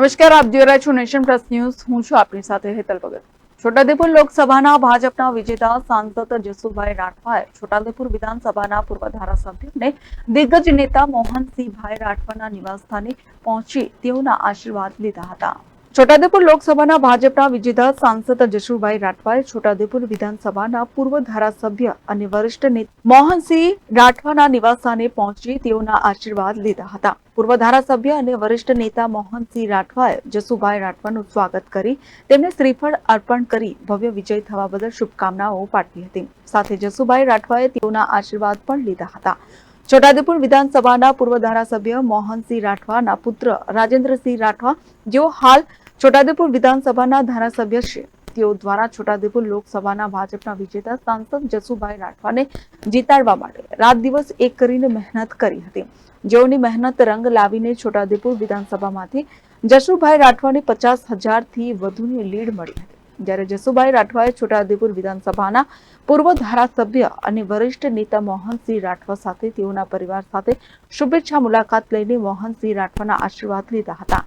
નમસ્કાર, આપ જોઈ રહ્યા છો નેશન પ્લસ ન્યૂઝ. હું છું આપની સાથે હેતલ ભગત. છોટાઉદેપુર લોકસભાના ભાજપના વિજેતા સાંસદ જસુભાઈ રાઠવાએ છોટાઉદેપુર વિધાનસભાના પૂર્વ ધારાસભ્ય અને દિગ્ગજ નેતા મોહનસિંહભાઈ રાઠવાના નિવાસસ્થાને પહોંચી તેઓના આશીર્વાદ લીધા હતા. છોટાઉદેપુર લોકસભાના ભાજપના વિજેતા સાંસદ જશુભાઈ રાઠવાએ છોટાઉદેપુર વિધાનસભાના પૂર્વ ધારાસભ્ય અને વરિષ્ઠ નેતા મોહનસિંહ રાઠવાના નિવાસસ્થાને પહોંચી તેઓના આશીર્વાદ લીધા હતા. પૂર્વ ધારાસભ્ય અને વરિષ્ઠ નેતા મોહનસિંહ રાઠવાએ જસુભાઈ રાઠવાનું સ્વાગત કરી તેમને શ્રીફળ અર્પણ કરી ભવ્ય વિજય થવા બદલ શુભકામનાઓ પાઠવી હતી. સાથે જસુભાઈ રાઠવાએ તેઓના આશીર્વાદ પણ લીધા હતા. છોટાઉદેપુર વિધાનસભાના પૂર્વ ધારાસભ્ય મોહનસિંહ રાઠવાના પુત્ર રાજેન્દ્રસિંહ રાઠવા જેઓ હાલ છોટાઉદેપુર વિધાનસભાના ધારાસભ્ય છે. તેઓ દ્વારા છોટાઉદેપુર લોકસભાના ભાજપના વિજેતા સાંસદ જસુભાઈ રાઠવાને જીતાડવા માટે રાત દિવસ એક કરીને મહેનત કરી હતી. જેઓની મહેનત રંગ લાવીને છોટાઉદેપુર વિધાનસભામાંથી જશુભાઈ રાઠવાને પચાસ હજારથી વધુની લીડ મળી હતી. જ્યારે જસુભાઈ રાઠવાએ છોટાઉદેપુર વિધાનસભાના પૂર્વ ધારાસભ્ય અને વરિષ્ઠ નેતા મોહનસિંહ રાઠવા સાથે તેઓના પરિવાર સાથે શુભેચ્છા મુલાકાત લઈને મોહનસિંહ રાઠવાના આશીર્વાદ લીધા હતા.